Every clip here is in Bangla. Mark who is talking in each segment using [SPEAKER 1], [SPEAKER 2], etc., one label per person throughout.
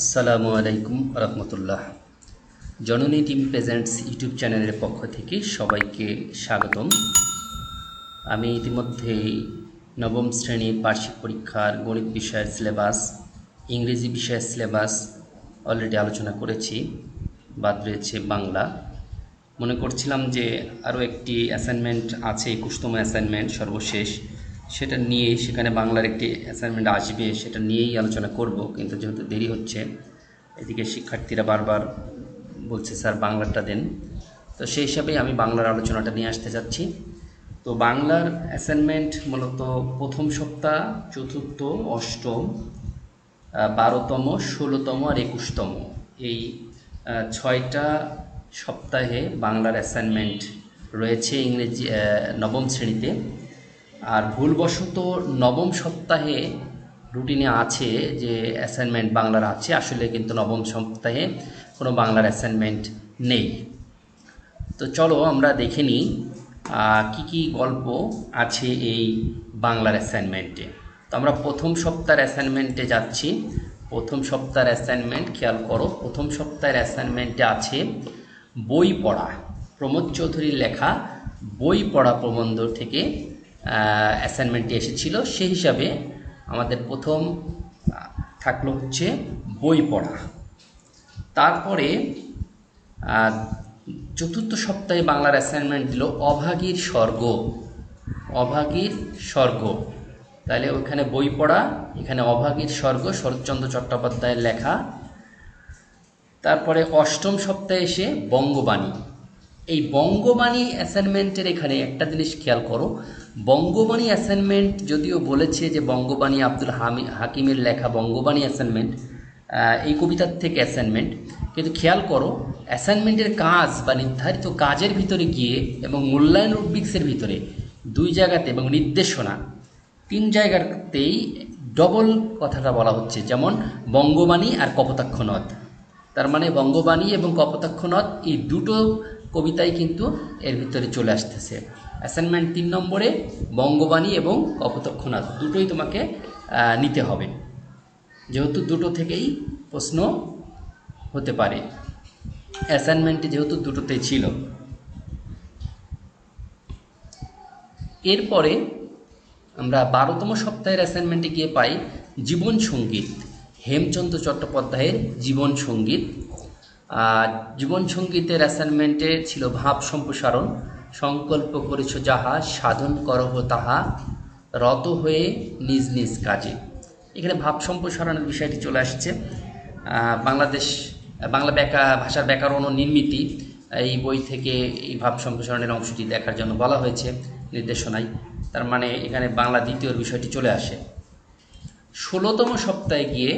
[SPEAKER 1] আসসালামু আলাইকুম রহমতুল্লাহ। জননী টিম প্রেজেন্টস ইউটিউব চ্যানেলের পক্ষ থেকে সবাইকে স্বাগতম। আমি ইতিমধ্যেই নবম শ্রেণির বার্ষিক পরীক্ষার গণিত বিষয়ের সিলেবাস, ইংরেজি বিষয়ের সিলেবাস অলরেডি আলোচনা করেছি, বাদ রয়েছে বাংলা। মনে করছিলাম যে আরও একটি অ্যাসাইনমেন্ট আছে, একুশতম অ্যাসাইনমেন্ট সর্বশেষ। সেটা নিয়ে সেখানে বাংলার একটি অ্যাসাইনমেন্ট আসবে, সেটা নিয়েই আলোচনা করব, কিন্তু যেহেতু দেরি হচ্ছে, এদিকে শিক্ষার্থীরা বারবার বলছে, স্যার বাংলাটা দেন। তো সেই হিসাবেই আমি বাংলার আলোচনাটা নিয়ে আসতে যাচ্ছি। তো বাংলার অ্যাসাইনমেন্ট মূলত প্রথম সপ্তাহ, চতুর্থ, অষ্টম বারোতম, ষোলোতম আর একুশতম। এই ছয়টা সপ্তাহে বাংলার অ্যাসাইনমেন্ট রয়েছে ইংরেজি নবম শ্রেণীতে। আর ভুলবশত নবম সপ্তাহে রুটিনে আছে যে অ্যাসাইনমেন্ট বাংলার আছে, আসলে কিন্তু নবম সপ্তাহে কোনো বাংলার অ্যাসাইনমেন্ট নেই। তো চলো আমরা দেখে নিই কী কি গল্প আছে এই বাংলার অ্যাসাইনমেন্টে তো আমরা প্রথম সপ্তাহের অ্যাসাইনমেন্টে যাচ্ছি। প্রথম সপ্তাহের অ্যাসাইনমেন্ট খেয়াল করো, প্রথম সপ্তাহের অ্যাসাইনমেন্টে আছে বই পড়া। প্রমোদ চৌধুরীর লেখা বই পড়া প্রবন্ধ থেকে অ্যাসাইনমেন্টটি এসেছিল। সেই হিসাবে আমাদের প্রথম থাকল হচ্ছে বই পড়া। তারপরে চতুর্থ সপ্তাহে বাংলার অ্যাসাইনমেন্ট দিল অভাগীর স্বর্গ। অভাগীর স্বর্গ। তাহলে ওখানে বই পড়া, এখানে অভাগীর স্বর্গ, শরৎচন্দ্র চট্টোপাধ্যায়ের লেখা। তারপরে অষ্টম সপ্তাহে এসে বঙ্গবাণী। এই বঙ্গবাণী অ্যাসাইনমেন্টের এখানে একটা জিনিস খেয়াল করো বঙ্গবাণী অ্যাসাইনমেন্ট যদিও বলেছে যে বঙ্গবাণী আব্দুল হামি হাকিমের লেখা বঙ্গবাণী অ্যাসাইনমেন্ট এই কবিতার থেকে অ্যাসাইনমেন্ট কিন্তু খেয়াল করো অ্যাসাইনমেন্টের কাজ বা নির্ধারিত কাজের ভিতরে গিয়ে এবং মূল্যায়ন রুব্রিক্সের ভিতরে দুই জায়গাতে এবং নির্দেশনা, তিন জায়গাতেই ডবল কথাটা বলা হচ্ছে। যেমন বঙ্গবাণী আর কপোতাক্ষ নদ। তার মানে বঙ্গবাণী এবং কপোতাক্ষ নদ এই দুটো কবিতাই কিন্তু এর ভিতরে চলে আসতেছে। অ্যাসাইনমেন্ট তিন নম্বরে বঙ্গবাণী এবং কপোতাক্ষ দুটোই তোমাকে নিতে হবে। যেহেতু দুটো থেকেই প্রশ্ন হতে পারে। অ্যাসাইনমেন্টে যেহেতু দুটোতেই ছিল। এরপরে আমরা বারোতম সপ্তাহের অ্যাসাইনমেন্টে গিয়ে পাই জীবন সংগীত, হেমচন্দ্র চট্টোপাধ্যায়ের জীবন সংগীত। জীবন সঙ্গীতের অ্যাসাইনমেন্টে ছিল ভাব সম্প্রসারণ। সংকল্প করেছ যাহা, সাধন করহ তাহা, রত হয়ে নিজ নিজ কাজে। এখানে ভাব সম্প্রসারণের বিষয়টি চলে আসছে। বাংলাদেশ, বাংলা ব্যাকা, ভাষার ব্যাকরণ ও নির্মিতি, এই বই থেকে এই ভাব সম্প্রসারণের অংশটি দেখার জন্য বলা হয়েছে, নির্দেশনায়। তার মানে এখানে বাংলা দ্বিতীয় বিষয়টি চলে আসে। ষোলোতম সপ্তাহে গিয়ে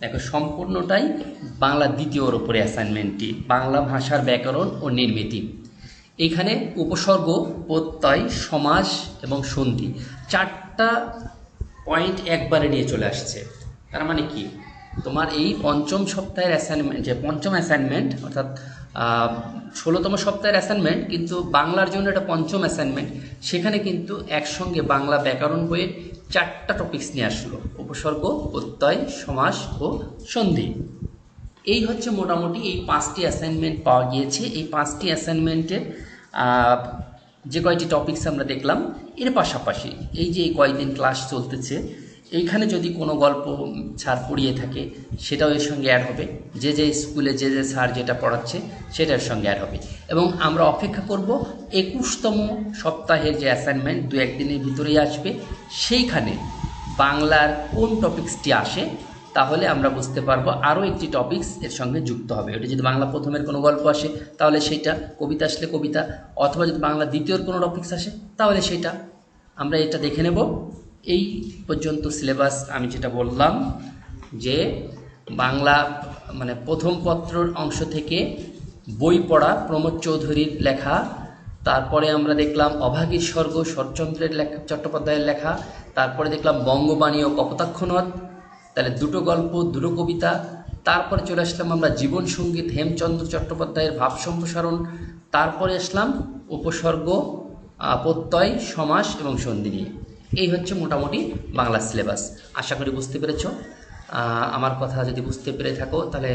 [SPEAKER 1] দেখো সম্পূর্ণটাই বাংলা দ্বিতীয়র উপরে অ্যাসাইনমেন্টটি বাংলা ভাষার ব্যাকরণ ও নির্মিতি। এখানে উপসর্গ প্রত্যয় সমাস এবং সন্ধি চারটা পয়েন্ট একবারে নিয়ে চলে আসছে। তার মানে কি? তোমার এই পঞ্চম সপ্তাহের অ্যাসাইনমেন্ট যে পঞ্চম অ্যাসাইনমেন্ট অর্থাৎ ষোলোতম সপ্তাহের অ্যাসাইনমেন্ট কিন্তু বাংলার জন্য এটা পঞ্চম অ্যাসাইনমেন্ট সেখানে কিন্তু একসঙ্গে বাংলা ব্যাকরণ বইয়ের চারটা টপিক্স নিয়ে আসলো। উপসর্গ প্রত্যয় সমাস ও সন্ধি। এই হচ্ছে মোটামুটি এই পাঁচটি অ্যাসাইনমেন্ট পাওয়া গিয়েছে। এই পাঁচটি অ্যাসাইনমেন্টের যে কয়টি টপিকস আমরা দেখলাম, এর পাশাপাশি এই যে কয়েকদিন ক্লাস চলতেছে, এইখানে যদি কোনো গল্প স্যার পড়িয়ে থাকে, সেটাও এর সঙ্গে অ্যাড হবে। যে যে স্কুলে যে যে স্যার যেটা পড়াচ্ছে, সেটার সঙ্গে অ্যাড হবে। এবং আমরা অপেক্ষা করব একুশতম সপ্তাহের যে অ্যাসাইনমেন্ট দু একদিনের ভিতরেই আসবে, সেইখানে বাংলার কোন টপিক্সটি আসে তাহলে আমরা বুঝতে পারব আরও একটি টপিকস এর সঙ্গে যুক্ত হবে। ওটা যদি বাংলা প্রথমের কোনো গল্প আসে, তাহলে সেইটা কবিতা আসলে কবিতা, অথবা যদি বাংলা দ্বিতীয়র কোনো টপিক্স আসে, তাহলে সেটা। আমরা এটা দেখে নেব। এই পর্যন্ত সিলেবাস আমি যেটা বললাম, যে বাংলা মানে প্রথম পত্রর অংশ থেকে বই পড়া প্রমোদ চৌধুরীর লেখা, তারপরে আমরা দেখলাম অভাগীর স্বর্গ, শরৎচন্দ্রের লেখা, চট্টোপাধ্যায়ের লেখা, তারপরে দেখলাম বঙ্গবাণী ও কপোতাক্ষ নদ তাহলে দুটো গল্প, দুটো কবিতা। তারপরে চলে আসলাম আমরা জীবন সংগীত হেমচন্দ্র চট্টোপাধ্যায়ের ভাব সম্প্রসারণ। তারপরে আসলাম উপসর্গ প্রত্যয় সমাস এবং সন্ধি নিয়ে এই হচ্ছে মোটামুটি বাংলা সিলেবাস। আশা করি বুঝতে পেরেছ। আমার কথা যদি বুঝতে পেরে থাকো তাহলে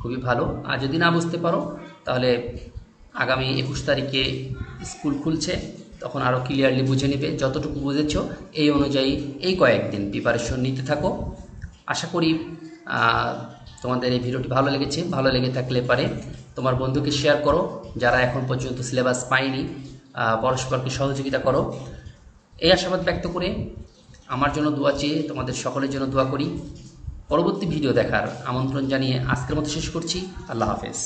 [SPEAKER 1] খুবই ভালো। আর যদি না বুঝতে পারো তাহলে আগামী একুশ তারিখে স্কুল খুলছে, তখন আরও ক্লিয়ারলি বুঝে নেবে। যতটুকু বুঝেছ, এই অনুযায়ী এই কয়েকদিন প্রিপারেশন নিতে থাকো। আশা করি তোমাদের এই ভিডিওটি ভালো লেগেছে। ভালো লেগে থাকলে পারে তোমার বন্ধুকে শেয়ার করো, যারা এখন পর্যন্ত সিলেবাস পায়নি পরস্পরকে সহযোগিতা করো। এই আশাবাদ ব্যক্ত করে আমার জন্য দোয়া চেয়ে তোমাদের সকলের জন্য দোয়া করি। পরবর্তী ভিডিও দেখার আমন্ত্রণ জানিয়ে আজকের মতো শেষ করছি। আল্লাহ হাফেজ।